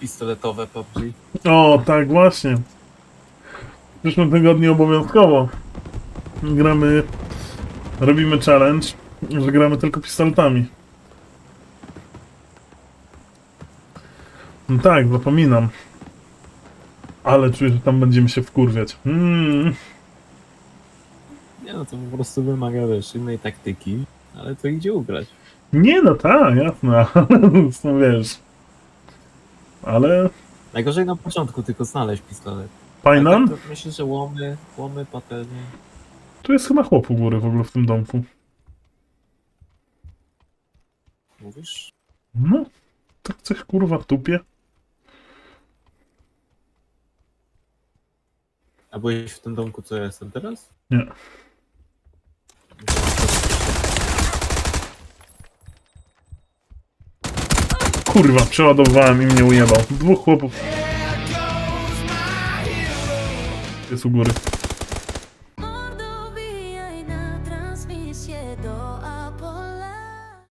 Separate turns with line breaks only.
pistoletowe PUBG.
O, tak, właśnie. W przyszłym tygodniu obowiązkowo gramy, robimy challenge, że gramy tylko pistoletami. No tak, zapominam. Ale czuję, że tam będziemy się wkurwiać. Mm.
Nie no, to po prostu wymaga, wiesz, innej taktyki, ale to idzie ugrać.
Nie no, tak, jasne, ale no wiesz. Ale
Najgorzej na początku tylko znaleźć pistolet.
Pajnan?
Tak to myślę, że łomy, łomy, patelnie.
Tu jest chyba chłop u góry w ogóle w tym domku.
Mówisz?
No, tak coś kurwa tupie.
A byłeś w tym domku, co ja jestem teraz?
Nie. Kurwa, przeładowałem i mnie ujebał. Dwóch chłopów. Jest u góry. Mordowijaj na transmisję do Apollo.